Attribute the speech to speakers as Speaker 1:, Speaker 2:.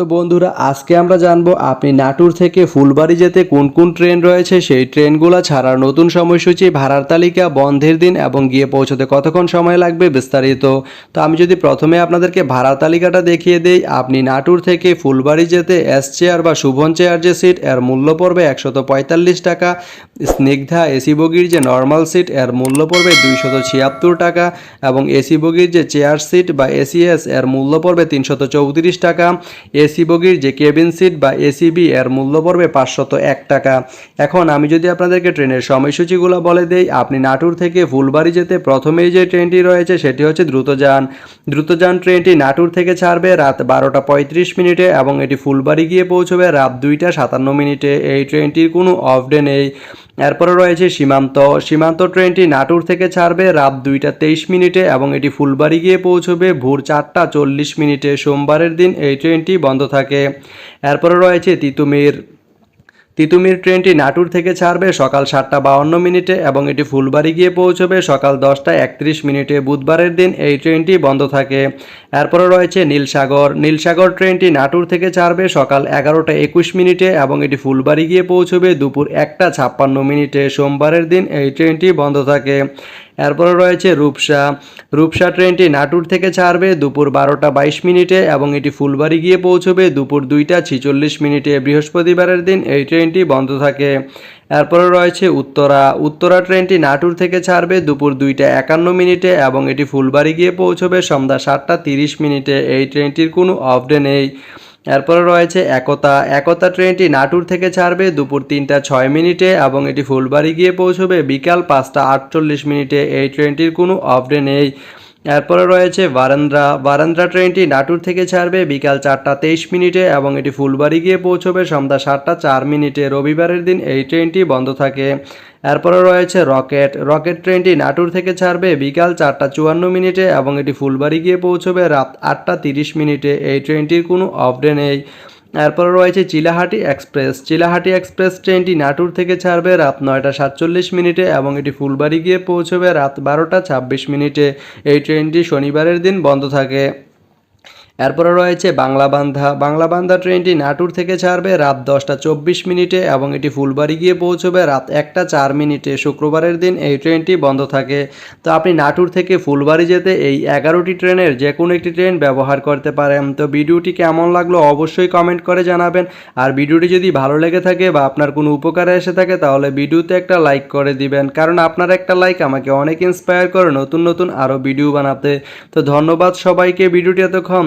Speaker 1: তো বন্ধুরা, আজকে আমরা জানব আপনি নাটুর থেকে ফুলবাড়ি যেতে কোন কোন ট্রেন রয়েছে? সেই ট্রেনগুলো ছাড়ার নতুন সময়সূচি, ভাড়ার তালিকা, বন্ধের দিন এবং গিয়ে পৌঁছতে কতক্ষণ সময় লাগবে বিস্তারিত। তো আমি যদি প্রথমে আপনাদেরকে ভাড়ার তালিকাটা দেখিয়ে দেই, আপনি নাটুর থেকে ফুলবাড়ি যেতে এস চেয়ার বা শুভন চেয়ার যে সিট এর মূল্য পড়বে একশত পঁয়তাল্লিশ টাকা। স্নিগ্ধা এসি বগির যে নর্মাল সিট এর মূল্য পড়বে দুইশত ছিয়াত্তর টাকা এবং এসি বগির যে চেয়ার সিট বা এসিএস এর মূল্য পড়বে তিনশত চৌত্রিশ টাকা। এসি বগির যে কেবিন সিট বা এসিবি এর মূল্য পড়বে পাঁচশত এক টাকা। এখন আমি যদি আপনাদেরকে ট্রেনের সময়সূচিগুলো বলে দেই, আপনি নাটুর থেকে ফুলবাড়ি যেতে প্রথমেই যে ট্রেনটি রয়েছে সেটি হচ্ছে দ্রুতযান। দ্রুতযান ট্রেনটি নাটুর থেকে ছাড়বে রাত বারোটা পঁয়ত্রিশ মিনিটে এবং এটি ফুলবাড়ি গিয়ে পৌঁছবে রাত দুইটা সাতান্ন মিনিটে। এই ট্রেনটির কোনো অফ ডে নেই। এরপরে রয়েছে সীমান্ত। সীমান্ত ট্রেনটি নাটুর থেকে ছাড়বে রাত দুইটা তেইশ মিনিটে এবং এটি ফুলবাড়ি গিয়ে পৌঁছবে ভোর চারটা চল্লিশ মিনিটে। সোমবারের দিন এই ট্রেনটি বন্ধ থাকে। এরপরে রয়েছে তিতুমির তিতুমির ট্রেনটি নাটুর থেকে ছাড়বে সকাল সাতটা বাউন্ন মিনিটে এবং এটি ফুলবাড়ি গিয়ে পৌঁছবে সকাল দশটা একত্রিশ মিনিটে। বুধবারের দিন এই ট্রেনটি বন্ধ থাকে। এরপরে রয়েছে নীলসাগর। নীলসাগর ট্রেনটি নাটুর থেকে ছাড়বে সকাল এগারোটা একুশ মিনিটে এবং এটি ফুলবাড়ি গিয়ে পৌঁছবে দুপুর একটা ছাপ্পান্ন মিনিটে। সোমবারের দিন এই ট্রেনটি বন্ধ থাকে। এরপরে রয়েছে রূপসা। রূপসা ট্রেনটি নাটুর থেকে ছাড়বে দুপুর বারোটা বাইশ মিনিটে এবং এটি ফুলবাড়ি গিয়ে পৌঁছবে দুপুর দুইটা ছিচল্লিশ মিনিটে। বৃহস্পতিবারের দিন এই ট্রেনটি বন্ধ থাকে। এরপরে রয়েছে উত্তরা। উত্তরা ট্রেনটি নাটুর থেকে ছাড়বে দুপুর দুইটা একান্ন মিনিটে এবং এটি ফুলবাড়ি গিয়ে পৌঁছবে সন্ধ্যা সাতটা তিরিশ মিনিটে। এই ট্রেনটির কোনো অফ ডে নেই। এরপরে রয়েছে একতা। একতা ট্রেনটি নাটুর থেকে ছাড়বে দুপুর তিনটা ছয় মিনিটে এবং এটি ফুলবাড়ি গিয়ে পৌঁছবে বিকাল পাঁচটা আটচল্লিশ মিনিটে। এই ট্রেনটির কোনো অফ ডে নেই। এরপরে রয়েছে বারান্দ্রা। বারান্দ্রা ট্রেনটি নাটুর থেকে ছাড়বে বিকাল চারটা তেইশ মিনিটে এবং এটি ফুলবাড়ি গিয়ে পৌঁছবে সন্ধ্যা সাতটা চার মিনিটে। রবিবারের দিন এই ট্রেনটি বন্ধ থাকে। এরপরে রয়েছে রকেট। রকেট ট্রেনটি নাটুর থেকে ছাড়বে বিকাল চারটা চুয়ান্ন মিনিটে এবং এটি ফুলবাড়ি গিয়ে পৌঁছবে রাত আটটা তিরিশ মিনিটে। এই ট্রেনটির কোনো অফ ডে নেই। এরপরে রয়েছে চিলাহাটি এক্সপ্রেস। চিলাহাটি এক্সপ্রেস ট্রেনটি নাটুর থেকে ছাড়বে রাত নয়টা সাতচল্লিশ মিনিটে এবং এটি ফুলবাড়ি গিয়ে পৌঁছবে রাত বারোটা ছাব্বিশ মিনিটে। এই ট্রেনটি শনিবারের দিন বন্ধ থাকে। এরপরে রয়েছে বাংলাবান্ধা বাংলাবান্ধা ট্রেনটি নাটুর থেকে ছাড়বে রাত দশটা চব্বিশ মিনিটে এবং এটি ফুলবাড়ি গিয়ে পৌঁছবে রাত একটা চার মিনিটে। শুক্রবারের দিন এই ট্রেনটি বন্ধ থাকে। তো আপনি নাটুর থেকে ফুলবাড়ি যেতে এই এগারোটি ট্রেনের যে কোনো একটি ট্রেন ব্যবহার করতে পারেন। তো ভিডিওটি কেমন লাগল অবশ্যই কমেন্ট করে জানাবেন। আর ভিডিওটি যদি ভালো লেগে থাকে বা আপনার কোনো উপকারে এসে থাকে তাহলে ভিডিওতে একটা লাইক করে দিবেন। কারণ আপনার একটা লাইক আমাকে অনেক ইন্সপায়ার করে নতুন নতুন আরও ভিডিও বানাতে। তো ধন্যবাদ সবাইকে। ভিডিওটি এতক্ষণ